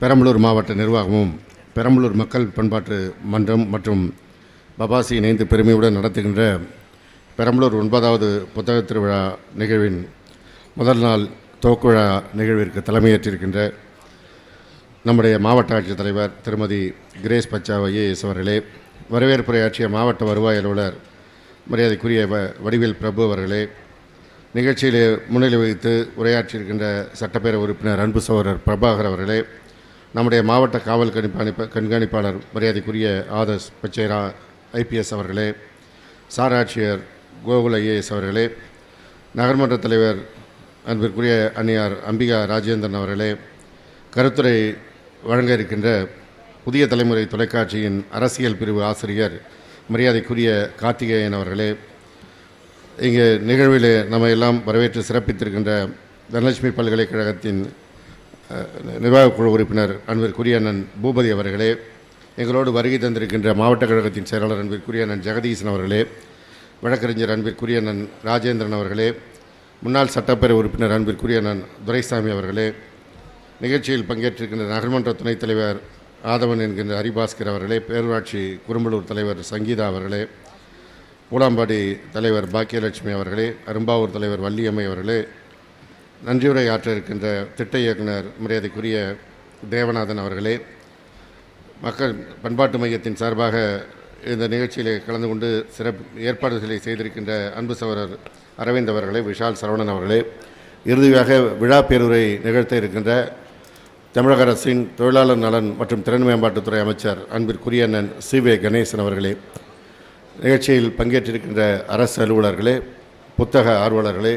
பெரம்பலூர் மாவட்ட நிர்வாகமும் பெரம்பலூர் மக்கள் பண்பாட்டு மன்றம் மற்றும் பபாசி இணைந்து பெருமையுடன் நடத்துகின்ற பெரம்பலூர் ஒன்பதாவது புத்தக திருவிழா நிகழ்வின் முதல் நாள் துவக்க விழா நிகழ்விற்கு தலைமையேற்றிருக்கின்ற நம்முடைய மாவட்ட ஆட்சித் தலைவர் திருமதி கிரேஸ் பச்சா ஐஏஎஸ் அவர்களே வரவேற்புரையாற்றிய மாவட்ட வருவாய் அலுவலர் மரியாதைக்குரிய வ வடிவேல் பிரபு அவர்களே நிகழ்ச்சியிலே முன்னிலை வகித்து உரையாற்றியிருக்கின்ற சட்டப்பேரவை உறுப்பினர் அன்பு சோழர் பிரபாகர் அவர்களே நம்முடைய மாவட்ட காவல் கண்காணிப்ப கண்காணிப்பாளர் மரியாதைக்குரிய ஆதர்ஸ் பச்சேரா ஐபிஎஸ் அவர்களே சார் ஆட்சியர் கோகுல் ஐஏஎஸ் அவர்களே நகர்மன்ற தலைவர் அன்பிற்குரிய அன்னியார் அம்பிகா ராஜேந்திரன் அவர்களே கருத்துரை வழங்க இருக்கின்ற புதிய தலைமுறை தொலைக்காட்சியின் அரசியல் பிரிவு ஆசிரியர் மரியாதைக்குரிய கார்த்திகேயன் அவர்களே இங்கே நிகழ்வில் நம்ம எல்லாம் வரவேற்று சிறப்பித்திருக்கின்ற தனலட்சுமி பல்கலைக்கழகத்தின் நிர்வாகக் குழு உறுப்பினர் அன்பிற்குரிய அண்ணன் பூபதி அவர்களே எங்களோடு வருகை தந்திருக்கின்ற மாவட்ட கழகத்தின் செயலாளர் அன்பிற்குரிய அண்ணன் ஜெகதீசன் அவர்களே வழக்கறிஞர் அன்பிற்குரிய அண்ணன் ராஜேந்திரன் அவர்களே முன்னாள் சட்டப்பேரவை உறுப்பினர் அன்பிற்குரிய அண்ணன் துரைசாமி அவர்களே நிகழ்ச்சியில் பங்கேற்றிருக்கின்ற நகர்மன்ற துணைத் தலைவர் ஆதவன் என்கின்ற ஹரிபாஸ்கர் அவர்களே பேரூராட்சி குறும்பலூர் தலைவர் சங்கீதா அவர்களே பூலாம்பாடி தலைவர் பாக்கியலட்சுமி அவர்களே அரும்பாவூர் தலைவர் வள்ளியம்மை அவர்களே நன்றியுரை ஆற்ற இருக்கின்ற திட்ட இயக்குனர் மரியாதைக்குரிய தேவநாதன் அவர்களே மக்கள் பண்பாட்டு மையத்தின் சார்பாக இந்த நிகழ்ச்சியிலே கலந்து கொண்டு சிறப்பு ஏற்பாடுகளை செய்திருக்கின்ற அன்பு சவரர் அரவிந்த் அவர்களே விஷால் சரவணன் அவர்களே இறுதியாக விழா பேருரை நிகழ்த்த இருக்கின்ற தமிழக அரசின் தொழிலாளர் நலன் மற்றும் திறன் மேம்பாட்டுத்துறை அமைச்சர் அன்பிற்குரிய அண்ணன் சி வே கணேசன் அவர்களே நிகழ்ச்சியில் பங்கேற்றிருக்கின்ற அரசு அலுவலர்களே புத்தக ஆர்வலர்களே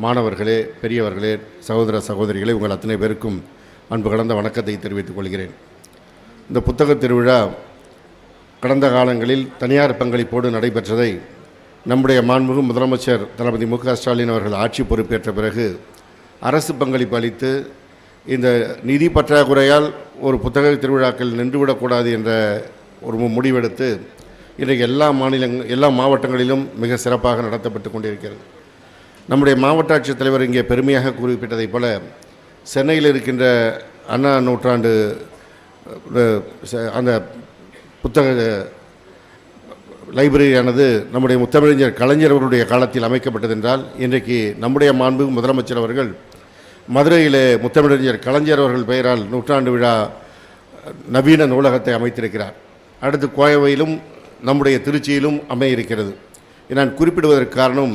மாணவர்களே பெரியவர்களே சகோதர சகோதரிகளே உங்கள் அத்தனை பேருக்கும் அன்பு கலந்த வணக்கத்தை தெரிவித்துக் கொள்கிறேன். இந்த புத்தக திருவிழா கடந்த காலங்களில் தனியார் பங்களிப்போடு நடைபெற்றதை நம்முடைய மாண்புமிகு முதலமைச்சர் தளபதி மு ஸ்டாலின் அவர்கள் ஆட்சி பொறுப்பேற்ற பிறகு அரசு பங்களிப்பு அளித்து இந்த நிதி பற்றாக்குறையால் ஒரு புத்தக திருவிழாக்கள் நின்றுவிடக்கூடாது என்ற ஒரு முடிவெடுத்து இன்றைக்கு எல்லா மாநிலங்கள் எல்லா மாவட்டங்களிலும் மிக சிறப்பாக நடத்தப்பட்டு கொண்டிருக்கிறது. நம்முடைய மாவட்ட ஆட்சித்தலைவர் இங்கே பெருமையாக குறிப்பிட்டதைப் போல சென்னையில் இருக்கின்ற அண்ணா நூற்றாண்டு அந்த புத்தக லைப்ரரியானது நம்முடைய முத்தமிழஞ்சர் கலைஞர் அவருடைய காலத்தில் அமைக்கப்பட்டது என்றால் இன்றைக்கு நம்முடைய மாண்பு முதலமைச்சர் அவர்கள் மதுரையிலே முத்தமிழறிஞர் கலைஞர் அவர்கள் பெயரால் நூற்றாண்டு விழா நவீன நூலகத்தை அமைத்திருக்கிறார். அடுத்து கோயவையிலும் நம்முடைய திருச்சியிலும் அமைய இருக்கிறது. நான் குறிப்பிடுவதற்கு காரணம்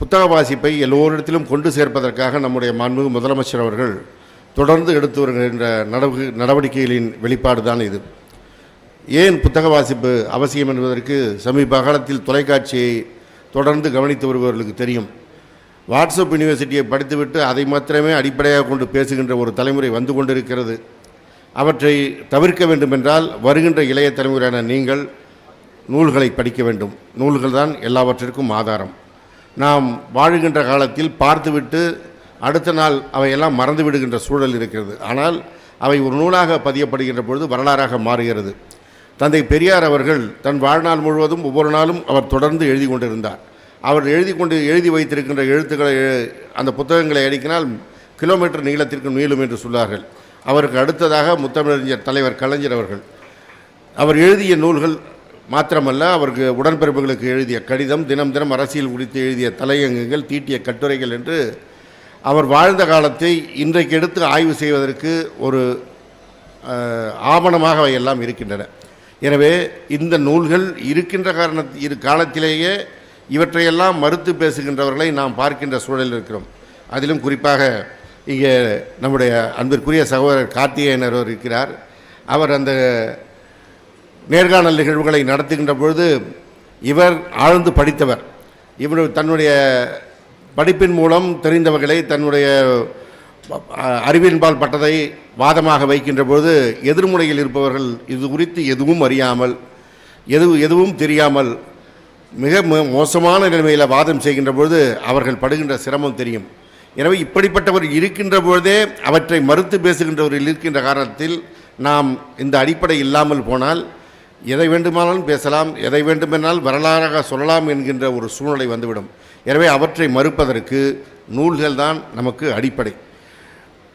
புத்தக வாசிப்பை எல்லோரிடத்திலும் கொண்டு சேர்ப்பதற்காக நம்முடைய மாண்புமிகு முதலமைச்சர் அவர்கள் தொடர்ந்து எடுத்து வருகின்ற நடவு நடவடிக்கைகளின் வெளிப்பாடு தான் இது. ஏன் புத்தக வாசிப்பு அவசியம் என்பதற்கு சமீப காலத்தில் தொலைக்காட்சியை தொடர்ந்து கவனித்து வருபவர்களுக்கு தெரியும். வாட்ஸ்அப் யூனிவர்சிட்டியை படித்துவிட்டு அதை மாத்திரமே அடிப்படையாக கொண்டு பேசுகின்ற ஒரு தலைமுறை வந்து கொண்டிருக்கிறது. அவற்றை தவிர்க்க வேண்டுமென்றால் வருகின்ற இளைய தலைமுறையான நீங்கள் நூல்களை படிக்க வேண்டும். நூல்கள் தான் எல்லாவற்றிற்கும் ஆதாரம். நாம் வாழுகின்ற காலத்தில் பார்த்துவிட்டு அடுத்த நாள் அவையெல்லாம் மறந்து விடுகின்ற சூழல் இருக்கிறது. ஆனால் அவை ஒரு நூலாக பதியப்படுகின்ற பொழுது வரலாறாக மாறுகிறது. தந்தை பெரியார் அவர்கள் தன் வாழ்நாள் முழுவதும் ஒவ்வொரு நாளும் அவர் தொடர்ந்து எழுதி கொண்டிருந்தார். அவர் எழுதி கொண்டு எழுதி வைத்திருக்கின்ற எழுத்துக்களை அந்த புத்தகங்களை அடிக்கினால் கிலோமீட்டர் நீளத்திற்கு நீளும் என்று சொன்னார்கள் அவருக்கு அடுத்ததாக முத்தமிழறிஞர் தலைவர் கலைஞர் அவர்கள். அவர் எழுதிய நூல்கள் மாத்திரமல்ல அவருக்கு உடன்பிறப்புகளுக்கு எழுதிய கடிதம் தினம் தினம் அரசியல் குறித்து எழுதிய தலையங்கங்கள் தீட்டிய கட்டுரைகள் என்று அவர் வாழ்ந்த காலத்தை இன்றைக்கு எடுத்து ஆய்வு செய்வதற்கு ஒரு ஆவணமாக அவை எல்லாம் இருக்கின்றன. எனவே இந்த நூல்கள் இருக்கின்ற காரண இரு காலத்திலேயே இவற்றையெல்லாம் மறுத்து பேசுகின்றவர்களை நாம் பார்க்கின்ற சூழலில் இருக்கிறோம். அதிலும் குறிப்பாக இங்கே நம்முடைய அன்பிற்குரிய சகோதரர் கார்த்திகேயனர் அவர் இருக்கிறார். அவர் அந்த நேர்காணல் நிகழ்வுகளை நடத்துகின்ற பொழுது இவர் ஆழ்ந்து படித்தவர். இவர் தன்னுடைய படிப்பின் மூலம் தெரிந்தவர்களை தன்னுடைய அறிவின்பால் பட்டதை வாதமாக வைக்கின்ற பொழுது எதிர்முனையில் இருப்பவர்கள் இது குறித்து எதுவும் அறியாமல் எது எதுவும் தெரியாமல் மிக மோ- மோசமான நிலைமையில் வாதம் செய்கின்ற பொழுது அவர்கள் படுகின்ற சிரமம் தெரியும். எனவே இப்படிப்பட்டவர் இருக்கின்ற பொழுதே அவற்றை மறுத்து பேசுகின்றவர்கள் இருக்கின்ற காரணத்தில் நாம் இந்த அடிப்படை இல்லாமல் போனால் எதை வேண்டுமானாலும் பேசலாம் எதை வேண்டுமென்றால் வரலாறாக சொல்லலாம் என்கின்ற ஒரு சூழ்நிலை வந்துவிடும். எனவே அவற்றை மறுப்பதற்கு நூல்கள் தான் நமக்கு அடிப்படை.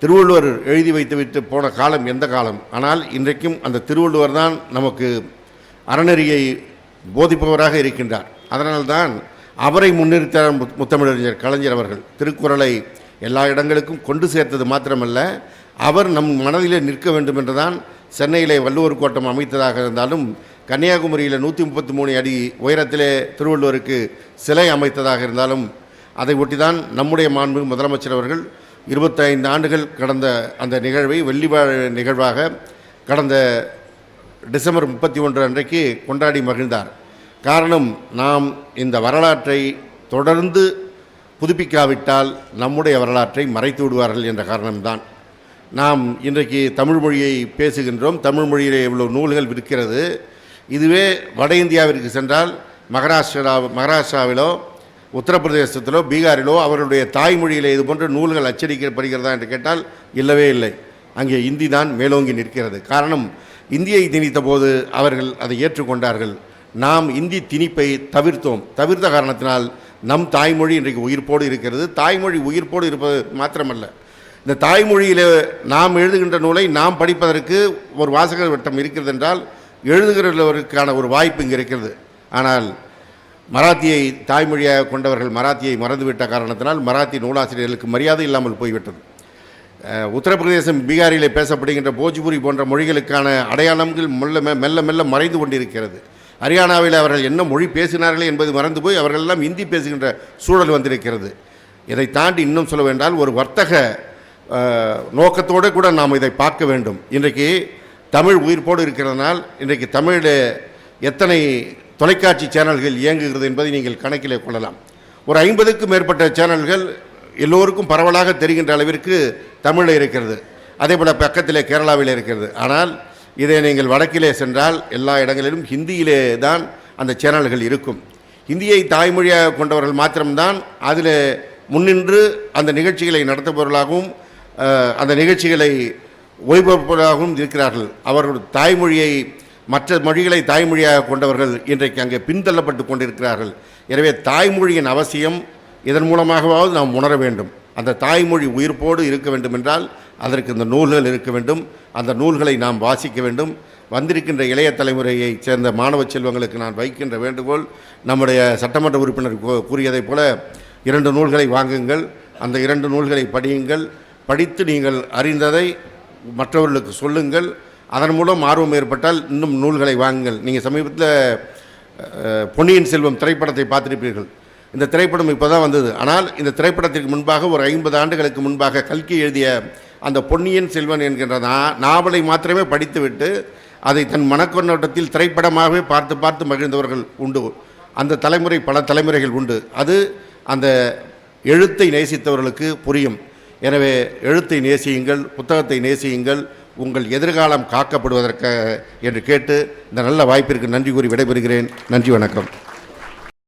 திருவள்ளுவர் எழுதி வைத்துவிட்டு போன காலம் எந்த காலம்? ஆனால் இன்றைக்கும் அந்த திருவள்ளுவர் தான் நமக்கு அறநெறியை போதிப்பவராக இருக்கின்றார். அதனால்தான் அவரை முன்னிறுத்த முத்தமிழறிஞர் கலைஞர் அவர்கள் திருக்குறளை எல்லா இடங்களுக்கும் கொண்டு சேர்த்தது மாத்திரமல்ல அவர் நம் மனதிலே நிற்க வேண்டும் என்றுதான் சென்னையிலே வள்ளுவர் கோட்டம் அமைத்ததாக இருந்தாலும் கன்னியாகுமரியில் நூற்றி முப்பத்தி மூணு அடி உயரத்திலே திருவள்ளுவருக்கு சிலை அமைத்ததாக இருந்தாலும் அதை ஒட்டிதான் நம்முடைய மாண்பு முதலமைச்சர் அவர்கள் இருபத்தைந்து ஆண்டுகள் கடந்த அந்த நிகழ்வை வெள்ளிவாழ நிகழ்வாக கடந்த டிசம்பர் முப்பத்தி ஒன்று அன்றைக்கு கொண்டாடி மகிழ்ந்தார். காரணம் நாம் இந்த வரலாற்றை தொடர்ந்து புதுப்பிக்காவிட்டால் நம்முடைய வரலாற்றை மறைத்து விடுவார்கள் என்ற காரணம்தான். நாம் இன்றைக்கு தமிழ் மொழியை பேசுகின்றோம். தமிழ் மொழியில் இவ்வளவு நூல்கள் இருக்கிறது. இதுவே வட இந்தியாவிற்கு சென்றால் மகாராஷ்டிரா மகாராஷ்டிராவிலோ உத்தரப்பிரதேசத்திலோ பீகாரிலோ அவர்களுடைய தாய்மொழியில் இது போன்ற நூல்கள் அச்சடிக்கப்படுகிறதா என்று கேட்டால் இல்லவே இல்லை. அங்கே இந்தி தான் மேலோங்கி நிற்கிறது. காரணம் இந்தியை திணித்த போது அவர்கள் அதை ஏற்றுக்கொண்டார்கள். நாம் இந்தி திணிப்பை தவிர்த்தோம். தவிர்த்த காரணத்தினால் நம் தாய்மொழி இன்றைக்கு உயிர்ப்போடு இருக்கிறது. தாய்மொழி உயிர்ப்போடு இருப்பது மாத்திரமல்ல. இந்த தாய்மொழியில் நாம் எழுதுகின்ற நூலை நாம் படிப்பதற்கு ஒரு வாசகர் வட்டம் இருக்கிறது என்றால் எழுதுகிறவருக்கான ஒரு வாய்ப்பு இங்கே இருக்கிறது. ஆனால் மராத்தியை தாய்மொழியாக கொண்டவர்கள் மராத்தியை மறந்துவிட்ட காரணத்தினால் மராத்தி நூலாசிரியர்களுக்கு மரியாதை இல்லாமல் போய்விட்டது. உத்தரப்பிரதேசம் பீகாரிலே பேசப்படுகின்ற போஜ்புரி போன்ற மொழிகளுக்கான அடையாளங்கள் மெல்ல மெ- மெல்ல மெல்ல மறைந்து கொண்டிருக்கிறது. ஹரியானாவில் அவர்கள் என்ன மொழி பேசினார்கள் என்பது மறந்து போய் அவர்கள் எல்லாம் இந்தி பேசுகின்ற சூழல் வந்திருக்கிறது. இதை தாண்டி இன்னும் சொல்ல வேண்டால் ஒரு வர்த்தக நோக்கத்தோடு கூட நாம் இதை பார்க்க வேண்டும். இன்றைக்கு தமிழ் உயிர்ப்போடு இருக்கிறதுனால் இன்றைக்கு தமிழில் எத்தனை தொலைக்காட்சி சேனல்கள் இயங்குகிறது என்பதை நீங்கள் கணக்கிலே கொள்ளலாம். ஒரு ஐம்பதுக்கும் மேற்பட்ட சேனல்கள் எல்லோருக்கும் பரவலாக தெரிகின்ற அளவிற்கு தமிழில் இருக்கிறது. அதே போல் பக்கத்திலே கேரளாவில் இருக்கிறது. ஆனால் இதை நீங்கள் வடக்கிலே சென்றால் எல்லா இடங்களிலும் ஹிந்தியிலே தான் அந்த சேனல்கள் இருக்கும். ஹிந்தியை தாய்மொழியாக கொண்டவர்கள் மாத்திரம்தான் அதில் முன்னின்று அந்த நிகழ்ச்சிகளை நடத்துபவர்களாகவும் அந்த நிகழ்ச்சிகளை ஒளிபரப்பதாகவும் இருக்கிறார்கள். அவர்கள் தாய்மொழியை மற்ற மொழிகளை தாய்மொழியாக கொண்டவர்கள் இன்றைக்கு அங்கே பின்தள்ளப்பட்டு கொண்டிருக்கிறார்கள். எனவே தாய்மொழியின் அவசியம் இதன் மூலமாகவாவது நாம் உணர வேண்டும். அந்த தாய்மொழி உயிர்ப்போடு இருக்க வேண்டும் என்றால் அதற்கு இந்த நூல்கள் இருக்க வேண்டும். அந்த நூல்களை நாம் வாசிக்க வேண்டும். வந்திருக்கின்ற இளைய தலைமுறையைச் சேர்ந்த மாணவ செல்வங்களுக்கு நான் வைக்கின்ற வேண்டுகோள் நம்முடைய சட்டமன்ற உறுப்பினர் கூறியதைப் போல இரண்டு நூல்களை வாங்குங்கள். அந்த இரண்டு நூல்களை படியுங்கள். படித்து நீங்கள் அறிந்ததை மற்றவர்களுக்கு சொல்லுங்கள். அதன் மூலம் ஆர்வம் ஏற்பட்டால் இன்னும் நூல்களை வாங்குங்கள். நீங்கள் சமீபத்தில் பொன்னியின் செல்வம் திரைப்படத்தை பார்த்திருப்பீர்கள். இந்த திரைப்படம் இப்போ தான் வந்தது. ஆனால் இந்த திரைப்படத்திற்கு முன்பாக ஒரு ஐம்பது ஆண்டுகளுக்கு முன்பாக கல்கி எழுதிய அந்த பொன்னியின் செல்வன் என்கின்ற நா நாவலை மாத்திரமே படித்துவிட்டு அதை தன் மனக்கண்ணோட்டத்தில் திரைப்படமாகவே பார்த்து பார்த்து மகிழ்ந்தவர்கள் உண்டு. அந்த தலைமுறை பல தலைமுறைகள் உண்டு. அது அந்த எழுத்தை நேசித்தவர்களுக்கு புரியும். எனவே எழுத்தை நேசியுங்கள் புத்தகத்தை நேசியுங்கள் உங்கள் எதிர்காலம் காக்கப்படுவதற்காக என்று கேட்டு இந்த நல்ல வாய்ப்பிற்கு நன்றி கூறி விடைபெறுகிறேன். நன்றி வணக்கம்.